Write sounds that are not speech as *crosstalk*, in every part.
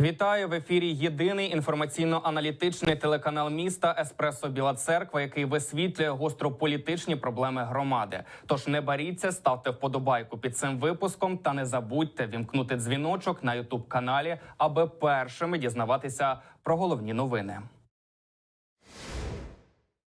Вітаю в ефірі. Єдиний інформаційно-аналітичний телеканал міста Еспресо Біла Церква, який висвітлює гострополітичні проблеми громади. Тож не баріться, ставте вподобайку під цим випуском та не забудьте вімкнути дзвіночок на Ютуб каналі, аби першими дізнаватися про головні новини.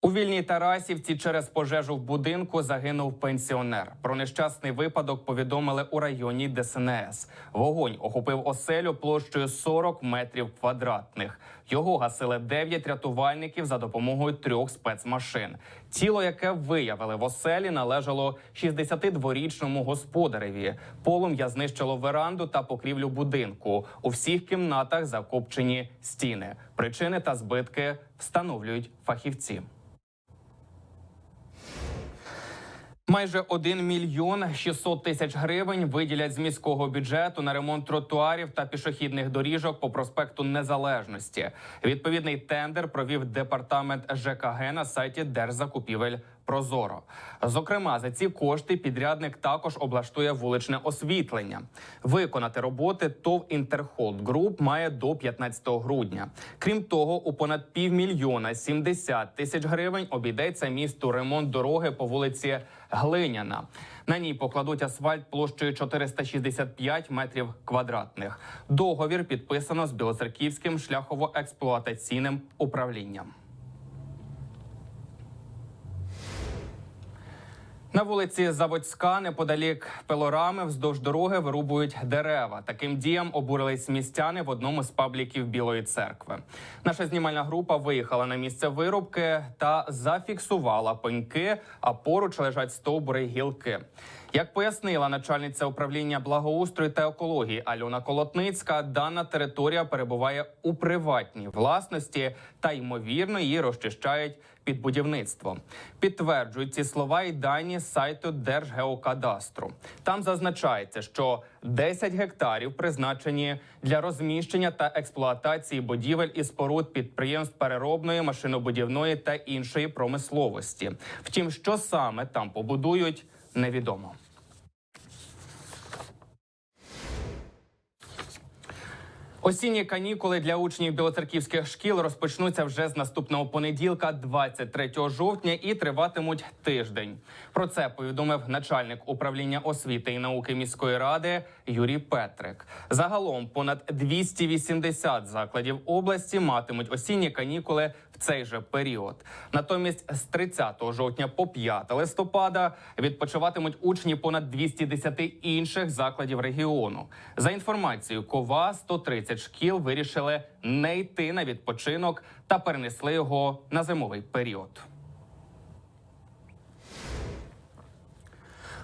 У вільній Тарасівці через пожежу в будинку загинув пенсіонер. Про нещасний випадок повідомили у районі ДСНС. Вогонь охопив оселю площею 40 метрів квадратних. Його гасили 9 рятувальників за допомогою трьох спецмашин. Тіло, яке виявили в оселі, належало 62-річному господареві. Полум'я знищило веранду та покрівлю будинку. У всіх кімнатах закопчені стіни. Причини та збитки встановлюють фахівці. Майже 1 мільйон 600 тисяч гривень виділять з міського бюджету на ремонт тротуарів та пішохідних доріжок по проспекту Незалежності. Відповідний тендер провів департамент ЖКГ на сайті Держзакупівель. Прозоро, зокрема, за ці кошти підрядник також облаштує вуличне освітлення. Виконати роботи ТОВ Інтерхолд Груп має до 15 грудня. Крім того, у понад півмільйона 70 тисяч гривень обійдеться місту ремонт дороги по вулиці Глиняна. На ній покладуть асфальт площею 465 метрів квадратних. Договір підписано з Білоцерківським шляхово-експлуатаційним управлінням. На вулиці Заводська, неподалік пилорами, вздовж дороги вирубують дерева. Таким діям обурились містяни в одному з пабліків Білої церкви. Наша знімальна група виїхала на місце вирубки та зафіксувала пеньки, а поруч лежать стовбури гілки. Як пояснила начальниця управління благоустрою та екології Альона Колотницька, дана територія перебуває у приватній власності та ймовірно її розчищають під будівництво. Підтверджують ці слова і дані з сайту Держгеокадастру. Там зазначається, що 10 гектарів призначені для розміщення та експлуатації будівель і споруд підприємств переробної, машинобудівної та іншої промисловості. Втім, що саме там побудують, невідомо. Осінні канікули для учнів білоцерківських шкіл розпочнуться вже з наступного понеділка, 23 жовтня, і триватимуть тиждень. Про це повідомив начальник управління освіти і науки міської ради Юрій Петрик. Загалом понад 280 закладів області матимуть осінні канікули цей же період. Натомість з 30 жовтня по 5 листопада відпочиватимуть учні понад 210 інших закладів регіону. За інформацією Кова, 130 шкіл вирішили не йти на відпочинок та перенесли його на зимовий період.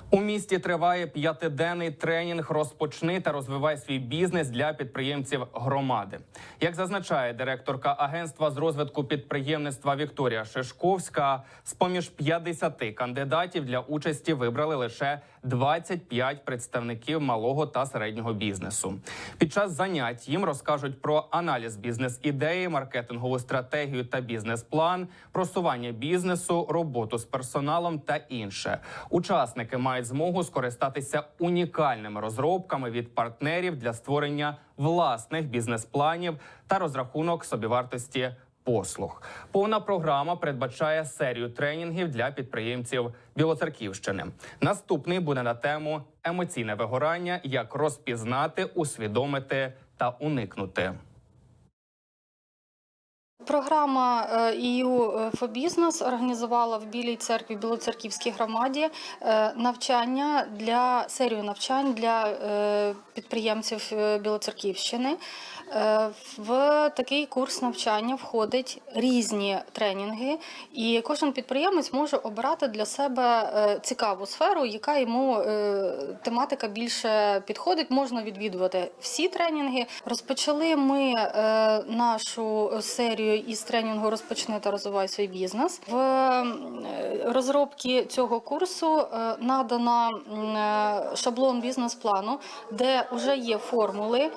У місті триває п'ятиденний тренінг Розпочни та розвивай свій бізнес для підприємців громади. Як зазначає директорка агентства з розвитку підприємництва Вікторія Шишковська, з поміж 50 кандидатів для участі вибрали лише 25 представників малого та середнього бізнесу. Під час занять їм розкажуть про аналіз бізнес-ідеї, маркетингову стратегію та бізнес-план, просування бізнесу, роботу з персоналом та інше. Учасники мають змогу скористатися унікальними розробками від партнерів для створення власних бізнес-планів та розрахунок собівартості послуг. Повна програма передбачає серію тренінгів для підприємців Білоцерківщини. Наступний буде на тему емоційне вигорання, як розпізнати, усвідомити та уникнути. Програма EU for Business організувала в Білій церкві Білоцерківській громаді е, навчання для серію навчань для е, підприємців е, Білоцерківщини. В такий курс навчання входить різні тренінги, і кожен підприємець може обирати для себе цікаву сферу, яка йому тематика більше підходить. Можна відвідувати всі тренінги. Розпочали ми нашу серію із тренінгу розпочни та розвивай свій бізнес. В е, розробці цього курсу е, надано е, шаблон бізнес-плану, де вже є формули,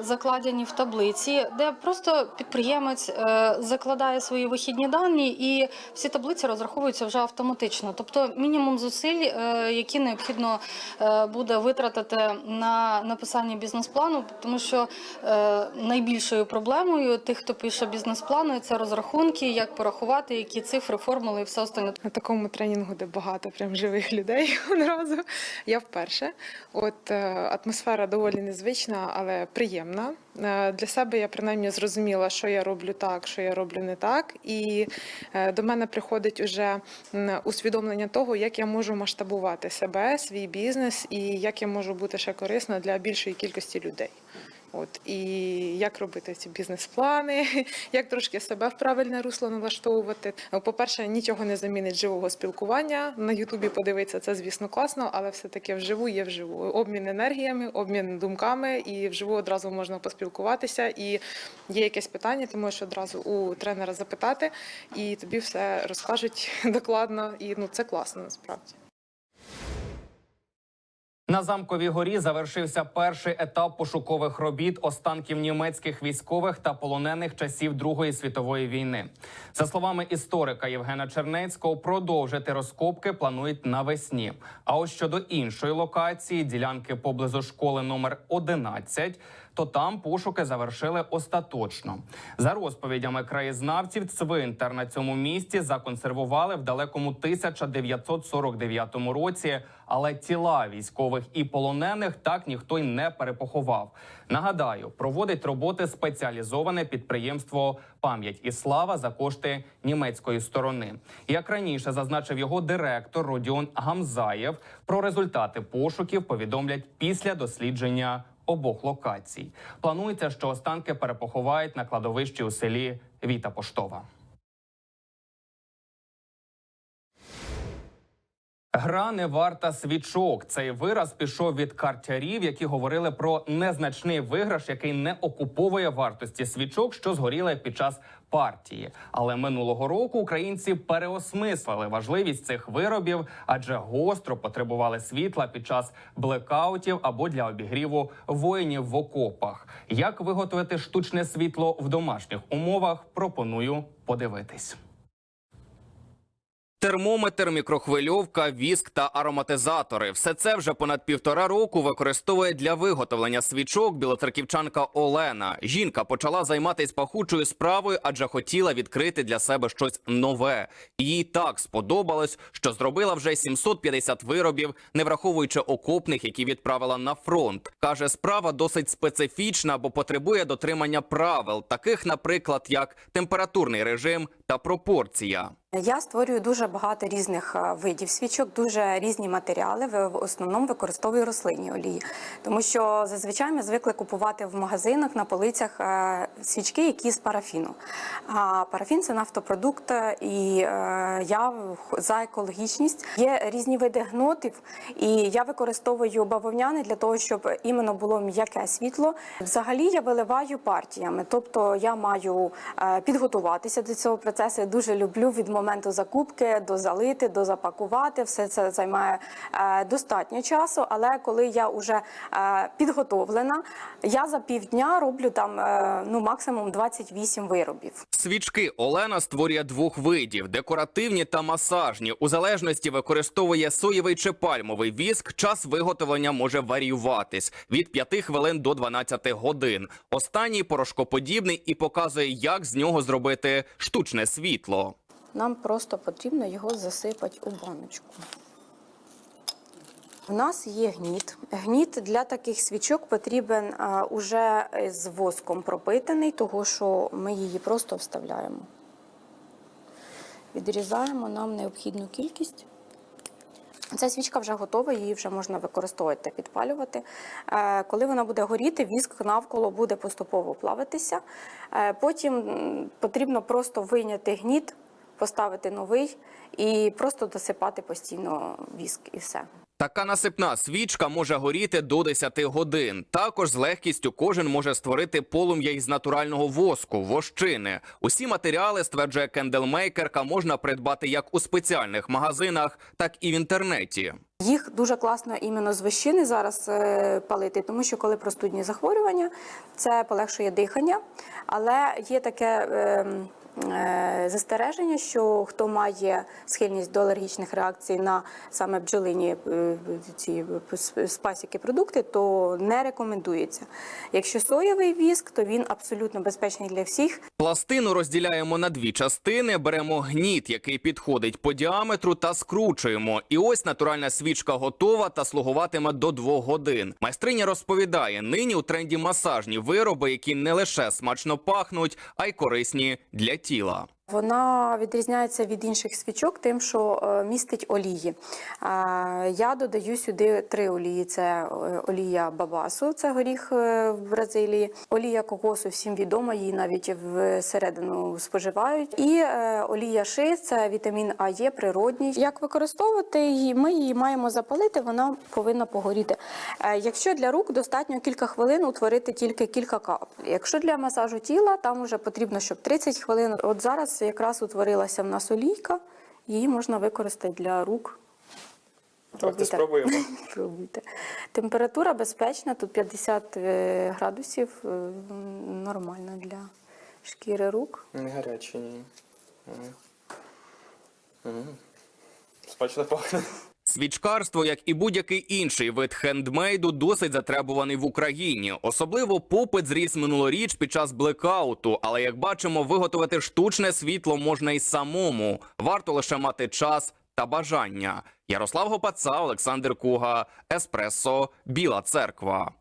закладені в таблиці, де просто підприємець закладає свої вихідні дані, і всі таблиці розраховуються вже автоматично. Тобто мінімум зусиль, які необхідно буде витратити на написання бізнес-плану, тому що найбільшою проблемою тих, хто пише бізнес-плани, це розрахунки, як порахувати, які цифри, формули і все остальне. На такому тренінгу, де багато прям живих людей *laughs* одразу. Я вперше. От е, атмосфера доволі незвична, але приємна. Е, Для себе я принаймні зрозуміла, що я роблю так, що я роблю не так. І е, до мене приходить уже усвідомлення того, як я можу масштабувати себе, свій бізнес і як я можу бути ще корисна для більшої кількості людей. От і як робити ці бізнес-плани, *laughs* як трошки себе в правильне русло налаштовувати. Ну, По-перше, нічого не замінить живого спілкування. На Ютубі подивитися це, звісно, класно, але все-таки вживу є вживу. Обмін енергіями, обмін думками, і вживу одразу можна поспілкуватися. І є якесь питання, ти можеш одразу у тренера запитати, і тобі все розкажуть *laughs* докладно. І ну це класно насправді. На замковій горі завершився перший етап пошукових робіт останків німецьких військових та полонених часів Другої світової війни. За словами історика Євгена Чернецького, продовжити розкопки планують навесні. А ось щодо іншої локації, ділянки поблизу школи номер 11, то там пошуки завершили остаточно. За розповідями краєзнавців, цвинтар на цьому місці законсервували в далекому 1949 році, але тіла військових і полонених так ніхто й не перепоховав. Нагадаю, проводить роботи спеціалізоване підприємство Пам'ять і слава за кошти німецької сторони. Як раніше зазначив його директор Родіон Гамзаєв, про результати пошуків повідомлять після дослідження обох локацій. Планується, що останки перепоховають на кладовищі у селі Віта Поштова. Гра не варта свічок. Цей вираз пішов від картярів, які говорили про незначний виграш, який не окуповує вартості свічок, що згоріли під час партії. Але минулого року українці переосмислили важливість цих виробів, адже гостро потребували світла під час блекаутів або для обігріву воїнів в окопах. Як виготовити штучне світло в домашніх умовах? Пропоную подивитись. Термометр, мікрохвильовка, віск та ароматизатори все це вже понад півтора року використовує для виготовлення свічок білоцерківчанка Олена. Жінка почала займатися пахучою справою, адже хотіла відкрити для себе щось нове. Їй так сподобалось, що зробила вже 750 виробів, не враховуючи окопних, які відправила на фронт. каже, справа досить специфічна, бо потребує дотримання правил, таких, наприклад, як температурний режим та пропорція. Я створюю дуже багато різних е, видів свічок, дуже різні матеріали. В основному використовую рослинні олії, тому що зазвичай ми звикли купувати в магазинах на полицях е, свічки, які з парафіну. А парафін це нафтопродукт, е, і я за екологічність. Є різні види гнотів, і я використовую бавовняни для того, щоб іменно було м'яке світло. Взагалі я виливаю партіями, тобто я маю підготуватися до цього процесу. Я дуже люблю від моменту закупки до залити, до запакувати. Все це займає е, достатньо часу. Але коли я вже е, підготовлена, я за півдня роблю там е, ну максимум 28 виробів. Свічки Олена створює двох видів: декоративні та масажні. У залежності використовує соєвий чи пальмовий віск. Час виготовлення може варіюватись від 5 хвилин до 12 годин. Останній порошкоподібний і показує, як з нього зробити штучне світло. Нам просто потрібно його засипати у баночку. У нас є гніт. Гніт для таких свічок потрібен уже з воском пропитаний, того що ми її просто вставляємо. Відрізаємо нам необхідну кількість. Ця свічка вже готова, її вже можна використовувати та підпалювати. Е, Коли вона буде горіти, віск навколо буде поступово плавитися. Е, Потім потрібно просто вийняти гніт, поставити новий і просто досипати постійно віск і все. Така насипна свічка може горіти до 10 годин. Також з легкістю кожен може створити полум'я із натурального воску, вощини. Усі матеріали, стверджує кенделмейкерка, можна придбати як у спеціальних магазинах, так і в інтернеті. Їх дуже класно іменно з вищини зараз е, палити, тому що коли простудні захворювання, це полегшує дихання. Але є таке е, е, застереження, що хто має схильність до алергічних реакцій на саме бджолині е, ці е, спасіки продукти, то не рекомендується. Якщо соєвий віск, то він абсолютно безпечний для всіх. Пластину розділяємо на дві частини, беремо гніт, який підходить по діаметру, та скручуємо. І ось натуральна свічка готова та слугуватиме до двох годин. Майстриня розповідає, нині у тренді масажні вироби, які не лише смачно пахнуть, а й корисні для тіла. Вона відрізняється від інших свічок тим, що е, містить олії. Я додаю сюди три олії: це е, олія бабасу, це горіх е, в Бразилії, олія кокосу, всім відома, її навіть всередину споживають. І олія ши це вітамін А є природній. Як використовувати її? Ми її маємо запалити, вона повинна погоріти. Якщо для рук достатньо кілька хвилин утворити тільки кілька капель. Якщо для масажу тіла, там вже потрібно, щоб 30 хвилин. От зараз якраз утворилася в нас олійка, її можна використати для рук. Давайте спробуємо. *laughs* Пробуйте. Температура безпечна, тут 50 е, градусів, е, нормально для шкіри рук. Не гарячі, ні. Смачно пахне. Свічкарство, як і будь-який інший вид хендмейду, досить затребуваний в Україні. Особливо попит зріс минулоріч під час блекауту. Але як бачимо, виготовити штучне світло можна й самому. Варто лише мати час та бажання. Ярослав Гопаца, Олександр Куга, Еспресо, Біла Церква.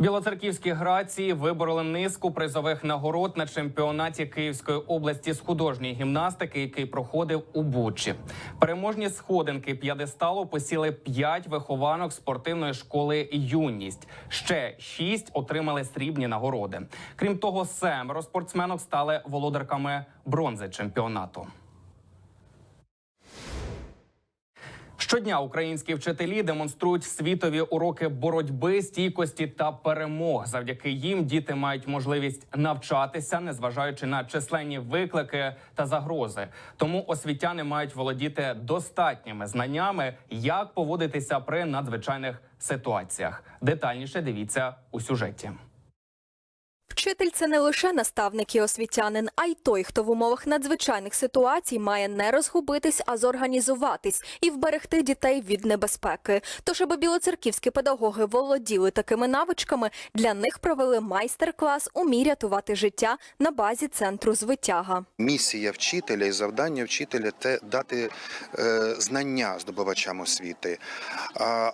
Білоцерківські грації вибороли низку призових нагород на чемпіонаті Київської області з художньої гімнастики, який проходив у Бучі. Переможні сходинки п'ядесталу посіли п'ять вихованок спортивної школи Юність. Ще шість отримали срібні нагороди. Крім того, семеро спортсменок стали володарками бронзи чемпіонату. Щодня українські вчителі демонструють світові уроки боротьби, стійкості та перемог. Завдяки їм діти мають можливість навчатися, незважаючи на численні виклики та загрози. Тому освітяни мають володіти достатніми знаннями, як поводитися при надзвичайних ситуаціях. Детальніше дивіться у сюжеті. Вчитель це не лише наставник і освітянин, а й той, хто в умовах надзвичайних ситуацій має не розгубитись, а зорганізуватись і вберегти дітей від небезпеки. Тож, аби білоцерківські педагоги володіли такими навичками, для них провели майстер-клас «Умій рятувати життя на базі центру звитяга. Місія вчителя і завдання вчителя це дати е, знання здобувачам освіти.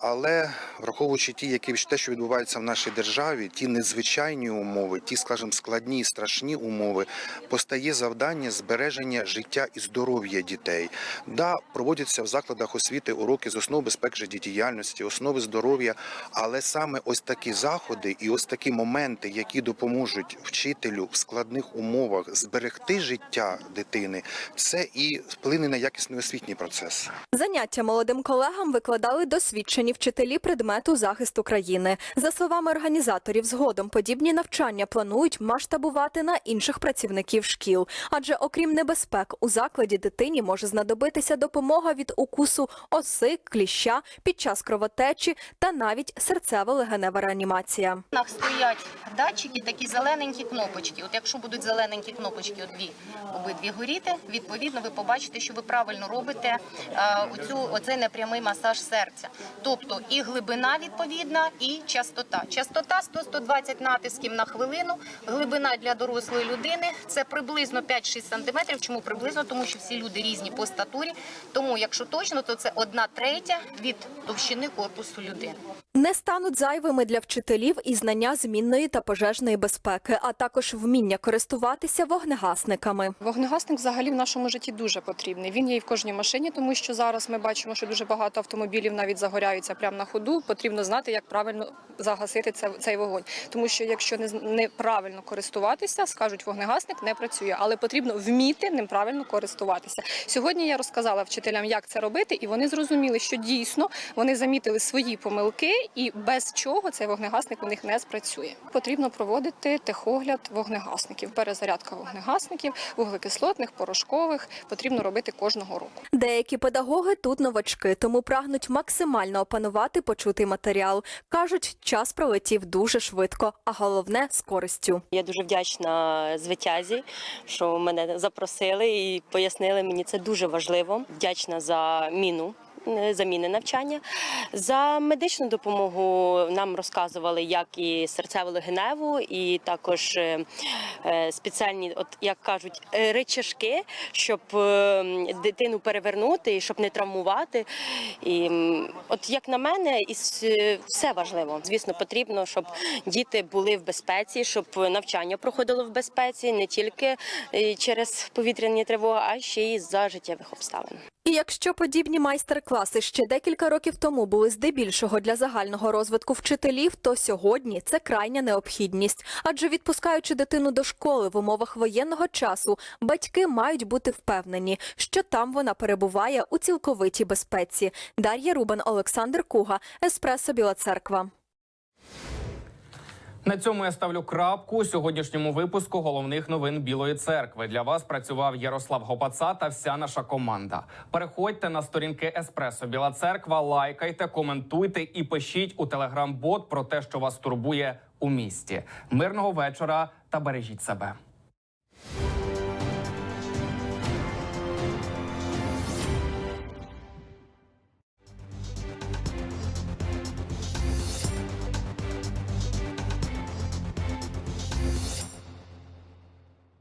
Але враховуючи ті, які те, що відбувається в нашій державі, ті незвичайні умови, ті, скажімо, складні і страшні умови, постає завдання збереження життя і здоров'я дітей. Да, проводяться в закладах освіти уроки з основ безпеки життєдіяльності, основи здоров'я, але саме ось такі заходи і ось такі моменти, які допоможуть вчителю в складних умовах зберегти життя дитини, це і вплине на якісний освітній процес. Заняття молодим колегам викладали досвідчені вчителі предмету захисту країни. За словами організаторів, згодом подібні навчання планують масштабувати на інших працівників шкіл. Адже окрім небезпек, у закладі дитині може знадобитися допомога від укусу оси, кліща під час кровотечі та навіть серцево-легенева реанімація. стінах стоять датчики, такі зелененькі кнопочки. От якщо будуть зелененькі кнопочки, от дві обидві горіти, відповідно, ви побачите, що ви правильно робите е, оцю, оцей непрямий масаж серця. Тобто і глибина відповідна, і частота. Частота 100-120 натисків на хвилину. Глибина для дорослої людини це приблизно 5-6 сантиметрів. Чому приблизно? Тому що всі люди різні по статурі. Тому, якщо точно, то це одна третя від товщини корпусу людини. Не стануть зайвими для вчителів і знання змінної та пожежної безпеки, а також вміння користуватися вогнегасниками. Вогнегасник взагалі в нашому житті дуже потрібний. Він є і в кожній машині, тому що зараз ми бачимо, що дуже багато автомобілів навіть загоряються прямо на ходу. Потрібно знати, як правильно загасити це, цей вогонь. Тому що якщо не, з- не правильно користуватися, скажуть, вогнегасник не працює, але потрібно вміти ним правильно користуватися. Сьогодні я розказала вчителям, як це робити, і вони зрозуміли, що дійсно вони замітили свої помилки, і без чого цей вогнегасник у них не спрацює. Потрібно проводити техогляд вогнегасників, перезарядка вогнегасників, вуглекислотних, порошкових. Потрібно робити кожного року. Деякі педагоги тут новачки, тому прагнуть максимально опанувати почутий матеріал. кажуть, час пролетів дуже швидко, а головне з. Я дуже вдячна звитязі, що мене запросили і пояснили мені це дуже важливо. Вдячна за міну. Заміни навчання за медичну допомогу нам розказували як і серцево-легеневу, і також е, е, спеціальні, от як кажуть, е, речашки, щоб дитину перевернути і щоб не травмувати. І от як на мене, е, все важливо. Звісно, потрібно, щоб діти були в безпеці, щоб навчання проходило в безпеці не тільки через повітряні тривоги, а ще й за життєвих обставин. І якщо подібні майстер-класи ще декілька років тому були здебільшого для загального розвитку вчителів, то сьогодні це крайня необхідність. Адже відпускаючи дитину до школи в умовах воєнного часу, батьки мають бути впевнені, що там вона перебуває у цілковитій безпеці. Дар'я Рубан, Олександр Куга, Еспресо Біла Церква. На цьому я ставлю крапку у сьогоднішньому випуску головних новин Білої церкви. Для вас працював Ярослав Гопаца та вся наша команда. Переходьте на сторінки Еспресо Біла Церква, лайкайте, коментуйте і пишіть у телеграм-бот про те, що вас турбує у місті. Мирного вечора та бережіть себе.